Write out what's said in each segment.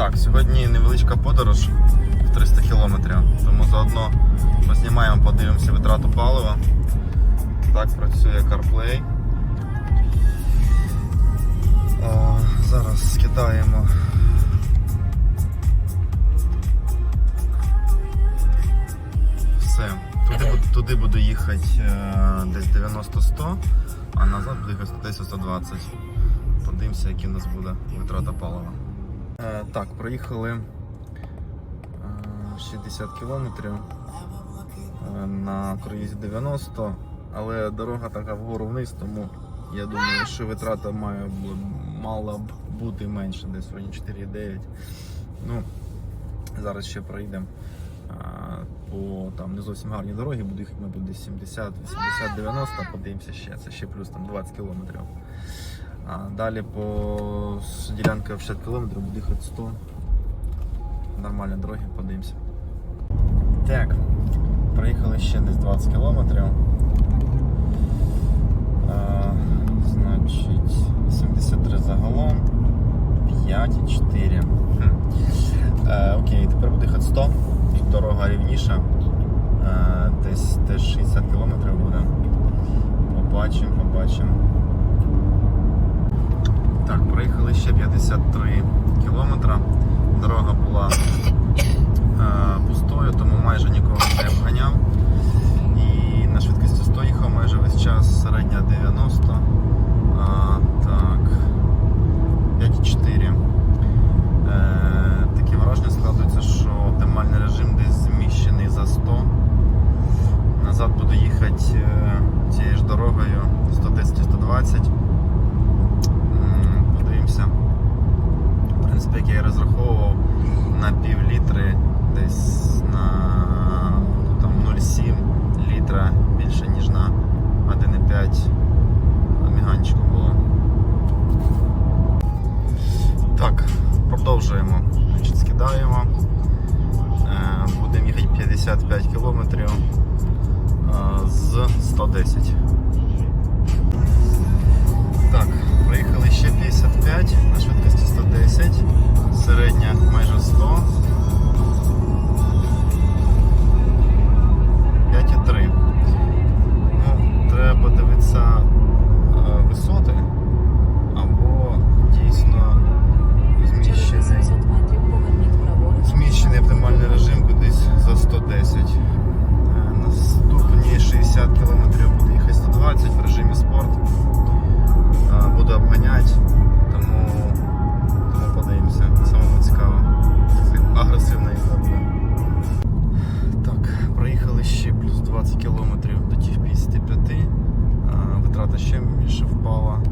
Так, сьогодні невеличка подорож в 300 кілометрів, тому заодно познімаємо, подивимося витрату палива. Так працює CarPlay. О, зараз скидаємо. Все. Туди, туди буду їхати е, десь 90-100, а назад буду їхати десь 120. Подивимося, які в нас буде витрата палива. Е, так, проїхали е, 60 кілометрів е, на круїзі 90, але дорога така вгору вниз, тому я думаю, що витрата має мала б бути менше, десь районі 4,9. Ну, зараз ще проїдемо е, по там не зовсім гарній дорогі, буду їхати, мабуть, десь 70, 80, 90, подивимося ще, це ще плюс там 20 кілометрів. А далі по в 60 км буде їхати 100. Нормальні дороги, подивимося. Так, проїхали ще десь 20 кілометрів. Значить, 83 загалом, 5,4. Хм. Е, окей, тепер буде їхати 100. Тут дорога рівніша. Е, десь теж 60 кілометрів буде. Побачимо, побачимо. Проїхали ще 53 кілометра. Дорога була е, пустою, тому продовжуємо. Значить, скидаємо. Е, Будемо їхати 55 кілометрів е, з 110. Ще більше впала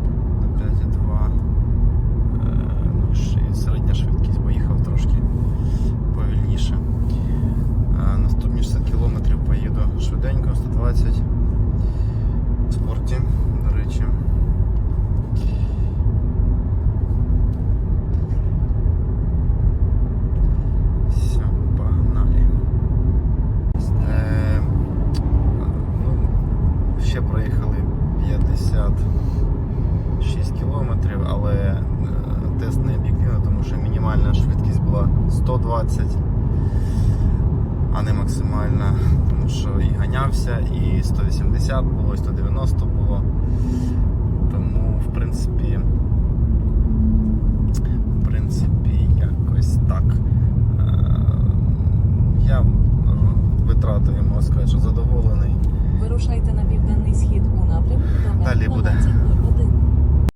120, а не максимальна, тому що і ганявся, і 180 було, і 190 було. Тому, в принципі, в принципі, якось так. Е, я витратою можу сказати, що задоволений. Вирушайте на південний схід у напрямку. Далі буде. 12.